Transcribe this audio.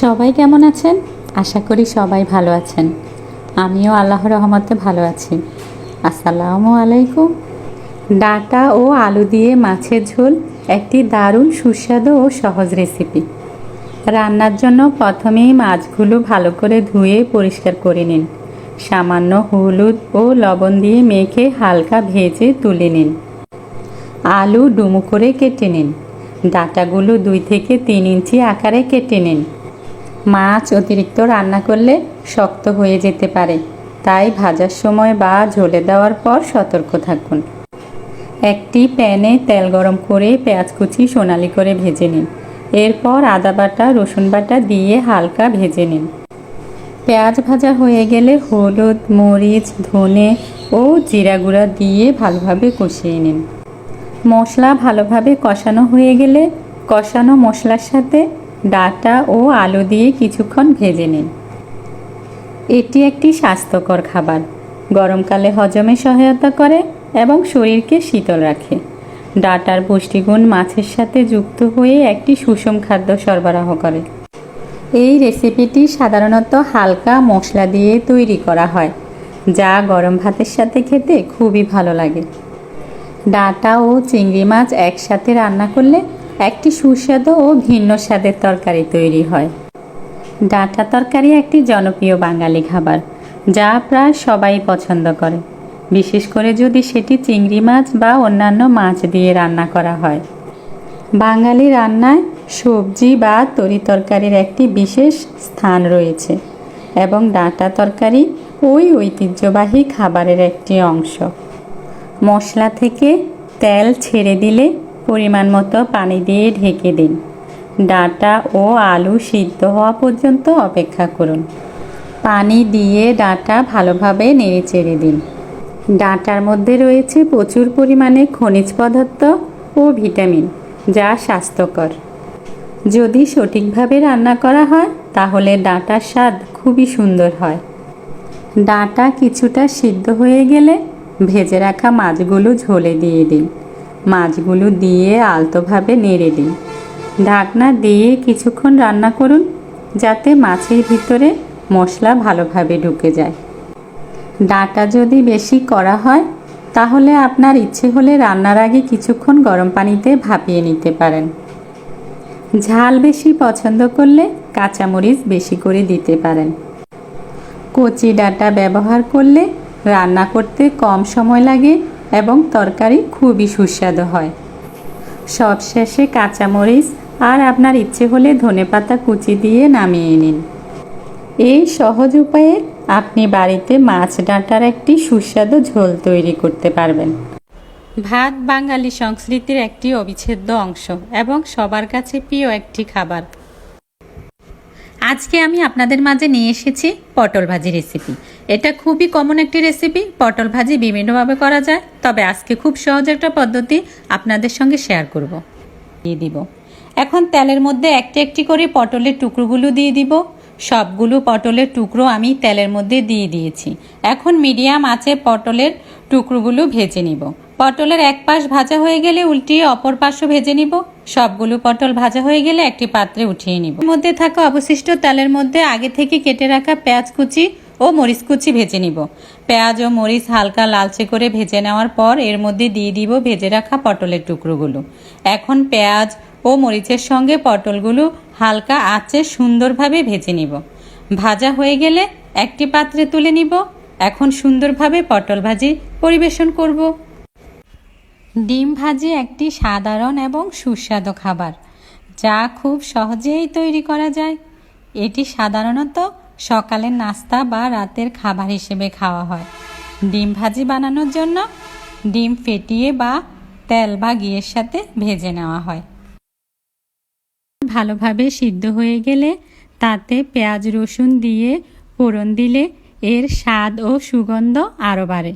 সবাই কেমন আছেন? আশা করি সবাই ভালো আছেন। আমিও আল্লাহর রহমতে ভালো আছি। আসসালামু আলাইকুম। ডাটা ও আলু দিয়ে মাছের ঝোল একটি দারুণ সুস্বাদু ও সহজ রেসিপি। রান্নার জন্য প্রথমেই মাছগুলো ভালো করে ধুয়ে পরিষ্কার করে নিন। সামান্য হলুদ ও লবণ দিয়ে মেখে হালকা ভেজে তুলে নিন। আলু ডুমু করে কেটে নিন। ডাটাগুলো দুই থেকে তিন ইঞ্চি আকারে কেটে নিন। মাছ অতিরিক্ত রান্না করলে শক্ত হয়ে যেতে পারে। তাই ভাজার সময় বা ঝোলে দেওয়ার পর সতর্ক থাকুন। একটি প্যানে তেল গরম করে পেঁয়াজ কুচি সোনালি করে ভেজে নিন। এরপর আদা বাটা, রসুন বাটা দিয়ে হালকা ভেজে নিন। পেঁয়াজ ভাজা হয়ে গেলে হলুদ, মরিচ, ধনে ও জিরা গুঁড়া দিয়ে ভালোভাবে কষিয়ে নিন। মশলা ভালোভাবে কষানো হয়ে গেলে কষানো মশলার সাথে ডাটা ও আলু দিয়ে কিছুক্ষণ ভেজে নিন। এটি একটি স্বাস্থ্যকর খাবার। গরমকালে হজমে সহায়তা করে এবং শরীরকে শীতল রাখে। ডাটার পুষ্টিগুণ মাছের সাথে যুক্ত হয়ে একটি সুষম খাদ্য সরবরাহ করে। এই রেসিপিটি সাধারণত হালকা মশলা দিয়ে তৈরি করা হয়, যা গরম ভাতের সাথে খেতে খুবই ভালো লাগে। ডাটা ও চিংড়ি মাছ একসাথে রান্না করলে একটি সুস্বাদু ও ভিন্ন স্বাদের তরকারি তৈরি হয়। ডাটা তরকারি একটি জনপ্রিয় বাঙালি খাবার, যা প্রায় সবাই পছন্দ করে। বিশেষ করে যদি সেটি চিংড়ি মাছ বা অন্যান্য মাছ দিয়ে রান্না করা হয়। বাঙালি রান্নায় সবজি বা তরি তরকারির একটি বিশেষ স্থান রয়েছে এবং ডাঁটা তরকারি ওই ঐতিহ্যবাহী খাবারের একটি অংশ। মশলা থেকে তেল ছেড়ে দিলে পরিমাণ মতো পানি দিয়ে ঢেকে দিন। ডাটা ও আলু সিদ্ধ হওয়া পর্যন্ত অপেক্ষা করুন। পানি দিয়ে ডাটা ভালোভাবে নেড়ে চেড়ে দিন। ডাঁটার মধ্যে রয়েছে প্রচুর পরিমাণে খনিজ পদার্থ ও ভিটামিন, যা স্বাস্থ্যকর। যদি সঠিকভাবে রান্না করা হয়, তাহলে ডাঁটার স্বাদ খুবই সুন্দর হয়। ডাটা কিছুটা সিদ্ধ হয়ে গেলে ভেজে রাখা মাছগুলো ঝোলে দিয়ে দিন। মাছগুলো দিয়ে আলতোভাবে নেড়ে দিন। ঢাকনা দিয়ে কিছুক্ষণ রান্না করুন, যাতে মাছের ভিতরে মশলা ভালোভাবে ঢুকে যায়। ডাঁটা যদি বেশি করা হয়, তাহলে আপনার ইচ্ছে হলে রান্নার আগে কিছুক্ষণ গরম পানিতে ভাপিয়ে নিতে পারেন। ঝাল বেশি পছন্দ করলে কাঁচামরিচ বেশি করে দিতে পারেন। কচি ডাঁটা ব্যবহার করলে রান্না করতে কম সময় লাগে এবং তরকারি খুবই সুস্বাদু হয়। সবশেষে কাঁচামরিচ আর আপনার ইচ্ছে হলে ধনেপাতা কুচি দিয়ে নামিয়ে নিন। এই সহজ উপায়ে আপনি বাড়িতে মাছ ডাঁটার একটি সুস্বাদু ঝোল তৈরি করতে পারবেন। ভাত বাঙালি সংস্কৃতির একটি অবিচ্ছেদ্য অংশ এবং সবার কাছে প্রিয় একটি খাবার। আজকে আমি আপনাদের মাঝে নিয়ে এসেছি পটল ভাজি রেসিপি এটা খুবই কমন একটি রেসিপি পটল ভাজি বিভিন্নভাবে করা যায়, তবে আজকে খুব সহজ একটা পদ্ধতি আপনাদের সঙ্গে শেয়ার করব। দিয়ে দিব। এখন তেলের মধ্যে একটি একটি করে পটলের টুকরোগুলো দিয়ে দিব। সবগুলো পটলের টুকরো আমি তেলের মধ্যে দিয়ে দিয়েছি। এখন মিডিয়াম আঁচে পটলের টুকরোগুলো ভেজে নিব। পটলের এক পাশ ভাজা হয়ে গেলে উল্টিয়ে অপর পাশও ভেজে নিব। সবগুলো পটল ভাজা হয়ে গেলে একটি পাত্রে উঠিয়ে নিব। মধ্যে থাকা অবশিষ্ট তেলের মধ্যে আগে থেকে কেটে রাখা পেঁয়াজ কুচি ও মরিচ কুচি ভেজে নিব। পেঁয়াজ ও মরিচ হালকা লালচে করে ভেজে নেওয়ার পর এর মধ্যে দিয়ে দিব ভেজে রাখা পটলের টুকরোগুলো। এখন পেঁয়াজ ও মরিচের সঙ্গে পটলগুলো হালকা আঁচে সুন্দরভাবে ভেজে নিব। ভাজা হয়ে গেলে একটি পাত্রে তুলে নিব। এখন সুন্দরভাবে পটল ভাজি পরিবেশন করব। ডিম ভাজি একটি সাধারণ এবং সুস্বাদু খাবার, যা খুব সহজেই তৈরি করা যায়। এটি সাধারণত সকালের নাস্তা বা রাতের খাবার হিসেবে খাওয়া হয়। ডিম ভাজি বানানোর জন্য ডিম ফেটিয়ে বা তেল বা ঘিয়ের সাথে ভেজে নেওয়া হয়। ভালোভাবে সিদ্ধ হয়ে গেলে তাতে পেঁয়াজ রসুন দিয়ে ফোড়ন দিলে এর স্বাদ ও সুগন্ধ আরও বাড়ে।